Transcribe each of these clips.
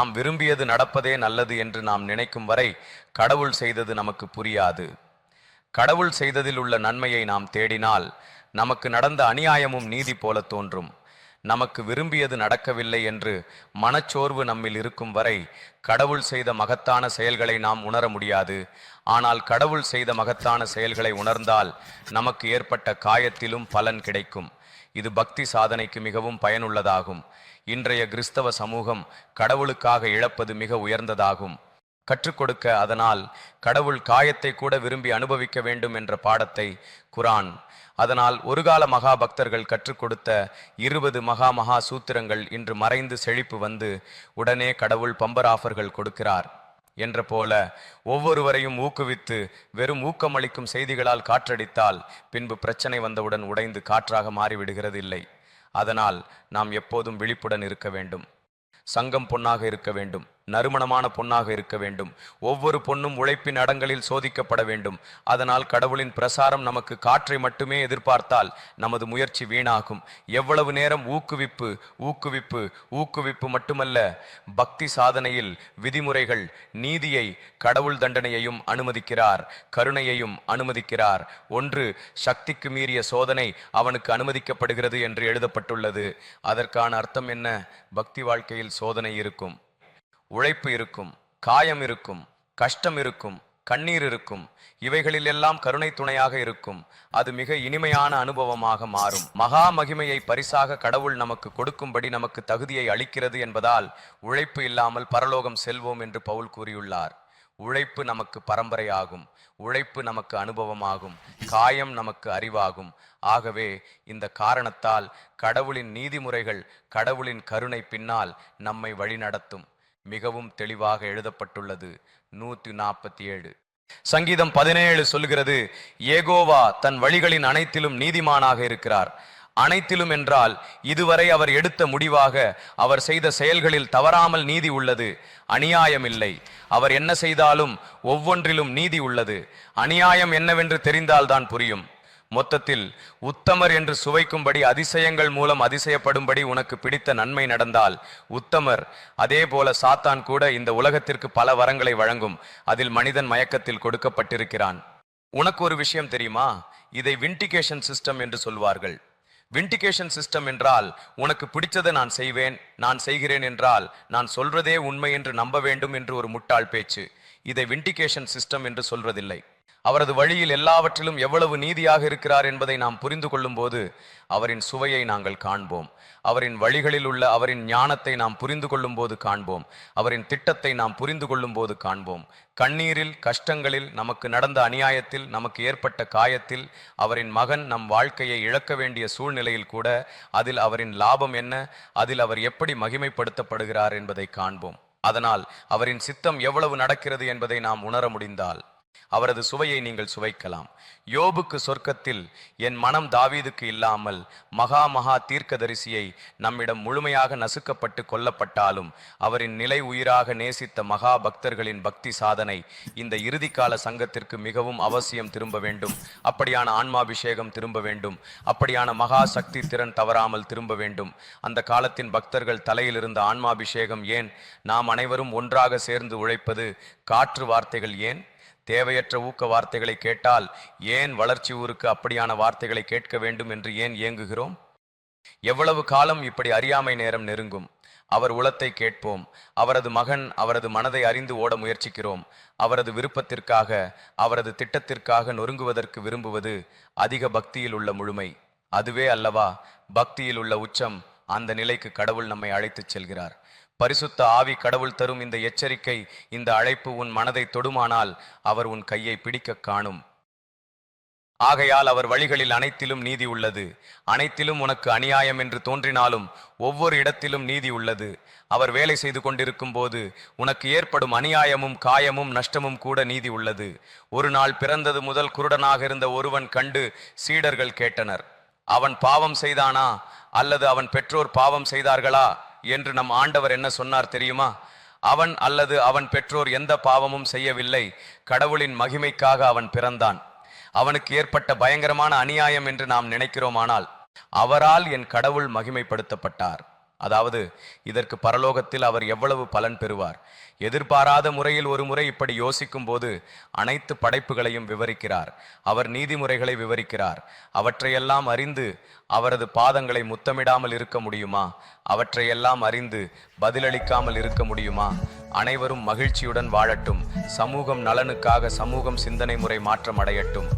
நாம் விரும்பியது நடப்பதே நல்லது என்று நாம் நினைக்கும் வரை கடவுள் செய்தது நமக்கு புரியாது. கடவுள் செய்ததில் உள்ள நன்மையை நாம் தேடினால் நமக்கு நடந்த அநியாயமும் நீதி போல தோன்றும். நமக்கு விரும்பியது நடக்கவில்லை என்று மனச்சோர்வு நம்மில் இருக்கும் வரை கடவுள் செய்த மகத்தான செயல்களை நாம் உணர முடியாது. ஆனால் கடவுள் செய்த மகத்தான செயல்களை உணர்ந்தால் நமக்கு ஏற்பட்ட காயத்திலும் பலன் கிடைக்கும். இது பக்தி சாதனைக்கு மிகவும் பயனுள்ளதாகும். இன்றைய கிறிஸ்தவ சமூகம் கடவுளுக்காக இழப்பது மிக உயர்ந்ததாகும். கற்றுக் கொடுக்க அதனால் கடவுள் காயத்தை கூட விரும்பி அனுபவிக்க வேண்டும் என்ற பாடத்தை குரான். அதனால் ஒருகால மகா பக்தர்கள் கற்றுக் கொடுத்த இருபது மகா மகா சூத்திரங்கள் இன்று மறைந்து செழிப்பு வந்து உடனே கடவுள் பம்பர் ஆஃபர்கள் கொடுக்கிறார். என்ற போல ஒவ்வொருவரையும் ஊக்குவித்து வெறும் ஊக்கமளிக்கும் செய்திகளால் காற்றடித்தால் பின்பு பிரச்சனை வந்தவுடன் உடைந்து காற்றாக மாறிவிடுகிறது இல்லை அதனால் நாம் எப்போதும் விழிப்புடன் இருக்க வேண்டும். சங்கம் பொன்னாக இருக்க வேண்டும். நறுமணமான பொன்னாக இருக்க வேண்டும். ஒவ்வொரு பொண்ணும் உழைப்பின் அடங்களில் சோதிக்கப்பட வேண்டும். அதனால் கடவுளின் பிரசாரம் நமக்கு காற்றை மட்டுமே எதிர்பார்த்தால் நமது முயற்சி வீணாகும். எவ்வளவு நேரம் ஊக்குவிப்பு ஊக்குவிப்பு ஊக்குவிப்பு மட்டுமல்ல பக்தி சாதனையில் விதிமுறைகள் நீதியை கடவுள் தண்டனையையும் அனுமதிக்கிறார் கருணையையும் அனுமதிக்கிறார். ஒன்று சக்திக்கு மீறிய சோதனை அவனுக்கு அனுமதிக்கப்படுகிறது என்று எழுதப்பட்டுள்ளது. அதற்கான அர்த்தம் என்ன? பக்தி வாழ்க்கையில் சோதனை இருக்கும். உழைப்பு இருக்கும் காயம் இருக்கும் கஷ்டம் இருக்கும் கண்ணீர் இருக்கும் இவைகளில் எல்லாம் கருணை துணையாக இருக்கும். அது மிக இனிமையான அனுபவமாக மாறும். மகா மகிமையை பரிசாக கடவுள் நமக்கு கொடுக்கும்படி நமக்கு தகுதியை அளிக்கிறது என்பதால் உழைப்பு இல்லாமல் பரலோகம் செல்வோம் என்று பவுல் கூறியுள்ளார். உழைப்பு நமக்கு பரம்பரையாகும். உழைப்பு நமக்கு அனுபவமாகும். காயம் நமக்கு அறிவாகும். ஆகவே இந்த காரணத்தால் கடவுளின் நீதிமுறைகள் கடவுளின் கருணை பின்னால் நம்மை வழிநடத்தும். மிகவும் தெளிவாக எழுதப்பட்டுள்ளது. நூற்றி நாற்பத்தி ஏழு. சங்கீதம் பதினேழு சொல்கிறது ஏகோவா தன் வழிகளின் அனைத்திலும் நீதிமானாக இருக்கிறார். அனைத்திலும் என்றால் இதுவரை அவர் எடுத்த முடிவாக அவர் செய்த செயல்களில் தவறாமல் நீதி உள்ளது. அநியாயம் இல்லை அவர் என்ன செய்தாலும் ஒவ்வொன்றிலும் நீதி உள்ளது. அநியாயம் என்னவென்று தெரிந்தால்தான் புரியும். மொத்தத்தில் உத்தமர் என்று சுவைக்கும்படி அதிசயங்கள் மூலம் அதிசயப்படும்படி உனக்கு பிடித்த நன்மை நடந்தால் உத்தமர் அதே போல சாத்தான் கூட இந்த உலகத்திற்கு பல வரங்களை வழங்கும். அதில் மனிதன் மயக்கத்தில் கொடுக்கப்பட்டிருக்கிறான். உனக்கு ஒரு விஷயம் தெரியுமா? இதை விண்டிகேஷன் சிஸ்டம் என்று சொல்வார்கள். விண்டிகேஷன் சிஸ்டம் என்றால் உனக்கு பிடிச்சதை நான் செய்வேன் நான் செய்கிறேன் என்றால் நான் சொல்றதே உண்மை என்று நம்ப வேண்டும் என்று ஒரு முட்டாள் பேச்சு. இதை விண்டிகேஷன் சிஸ்டம் என்று சொல்வதில்லை. அவரது வழியில் எல்லாவற்றிலும் எவ்வளவு நீதியாக இருக்கிறார் என்பதை நாம் புரிந்து கொள்ளும்போது அவரின் சுவையை நாங்கள் காண்போம். அவரின் வழிகளில் உள்ள அவரின் ஞானத்தை நாம் புரிந்து கொள்ளும்போது காண்போம். அவரின் திட்டத்தை நாம் புரிந்து கொள்ளும்போது காண்போம். கண்ணீரில் கஷ்டங்களில் நமக்கு நடந்த அநியாயத்தில் நமக்கு ஏற்பட்ட காயத்தில் அவரின் மகன் நம் வாழ்க்கையை இழக்க வேண்டிய சூழ்நிலையில் கூட அதில் அவரின் லாபம் என்ன? அதில் அவர் எப்படி மகிமைப்படுத்தப்படுகிறார் என்பதை காண்போம். அதனால் அவரின் சித்தம் எவ்வளவு நடக்கிறது என்பதை நாம் உணர முடிந்தால் அவரது சுவையை நீங்கள் சுவைக்கலாம். யோபுக்கு சொர்க்கத்தில் என் மனம் தாவீதுக்கு இல்லாமல் மகா மகா தீர்க்கதரிசியை நம்மிடம் முழுமையாக நசுக்கப்பட்டு கொல்லப்பட்டாலும் அவரின் நிலை உயிராக நேசித்த மகா பக்தர்களின் பக்தி சாதனை இந்த இறுதிக்கால சங்கத்திற்கு மிகவும் அவசியம் திரும்ப வேண்டும். அப்படியான ஆன்மாபிஷேகம் திரும்ப வேண்டும். அப்படியான மகா சக்தி திறன் தவறாமல் திரும்ப வேண்டும். அந்த காலத்தின் பக்தர்கள் தலையில் இருந்த ஆன்மாபிஷேகம் ஏன்? நாம் அனைவரும் ஒன்றாக சேர்ந்து உழைப்பது காற்று வார்த்தைகள் ஏன்? தேவையற்ற ஊக்க வார்த்தைகளை கேட்டால் ஏன் வளர்ச்சி ஊருக்கு அப்படியான வார்த்தைகளை கேட்க வேண்டும் என்று ஏன் ஏங்குகிறோம்? எவ்வளவு காலம் இப்படி அறியாமை நேரம் நெருங்கும்? அவர் உளத்தை கேட்போம். அவரது மகன் அவரது மனதை அறிந்து ஓட முயற்சிக்கிறோம். அவரது விருப்பத்திற்காக அவரது திட்டத்திற்காக நொறுங்குவதற்கு விரும்புவது அதிக பக்தியில் உள்ள முழுமை. அதுவே அல்லவா? பக்தியில் உள்ள உச்சம் அந்த நிலைக்கு கடவுள் நம்மை அழைத்துச் செல்கிறார். பரிசுத்த ஆவி கடவுள் தரும் இந்த எச்சரிக்கை இந்த அழைப்பு உன் மனதை தொடுமானால் அவர் உன் கையை பிடிக்க காணும். ஆகையால் அவர் வழிகளில் அனைத்திலும் நீதி உள்ளது. அனைத்திலும் உனக்கு அநியாயம் என்று தோன்றினாலும் ஒவ்வொரு இடத்திலும் நீதி உள்ளது. அவர் வேலை செய்து கொண்டிருக்கும் போது உனக்கு ஏற்படும் அநியாயமும் காயமும் நஷ்டமும் கூட நீதி உள்ளது. ஒரு நாள் பிறந்தது முதல் குருடனாக இருந்த ஒருவன் கண்டு சீடர்கள் கேட்டனர். அவன் பாவம் செய்தானா? அல்லது அவன் பெற்றோர் பாவம் செய்தார்களா? என்று நம் ஆண்டவர் என்ன சொன்னார் தெரியுமா? அவன் அல்லது அவன் பெற்றோர் எந்த பாவமும் செய்யவில்லை. கடவுளின் மகிமைக்காக அவன் பிறந்தான். அவனுக்கு ஏற்பட்ட பயங்கரமான அநியாயம் என்று நாம் நினைக்கிறோமானால் அவரால் என் கடவுள் மகிமைப்படுத்தப்பட்டார். அதாவது இதற்கு பரலோகத்தில் அவர் எவ்வளவு பலன் பெறுவார்? எதிர்பாராத முறையில் ஒரு முறை இப்படி யோசிக்கும் போது அனைத்து படைப்புகளையும் விவரிக்கிறார். அவர் நீதிமுறைகளை விவரிக்கிறார். அவற்றையெல்லாம் அறிந்து அவரது பாதங்களை முத்தமிடாமல் இருக்க முடியுமா? அவற்றையெல்லாம் அறிந்து பதிலளிக்காமல் இருக்க முடியுமா? அனைவரும் மகிழ்ச்சியுடன் வாழட்டும். சமூகம் நலனுக்காக சமூகம் சிந்தனை முறை மாற்றம் அடையட்டும்.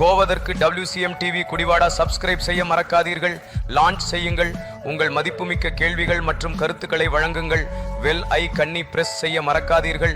கோவதற்கு டபிள்யூசிஎம் டிவி குடிவாடா சப்ஸ்கிரைப் செய்ய மறக்காதீர்கள். லான்ச் செய்யுங்கள். உங்கள் மதிப்புமிக்க கேள்விகள் மற்றும் கருத்துக்களை வழங்குங்கள். வெல் ஐ கன்னி பிரஸ் செய்ய மறக்காதீர்கள்.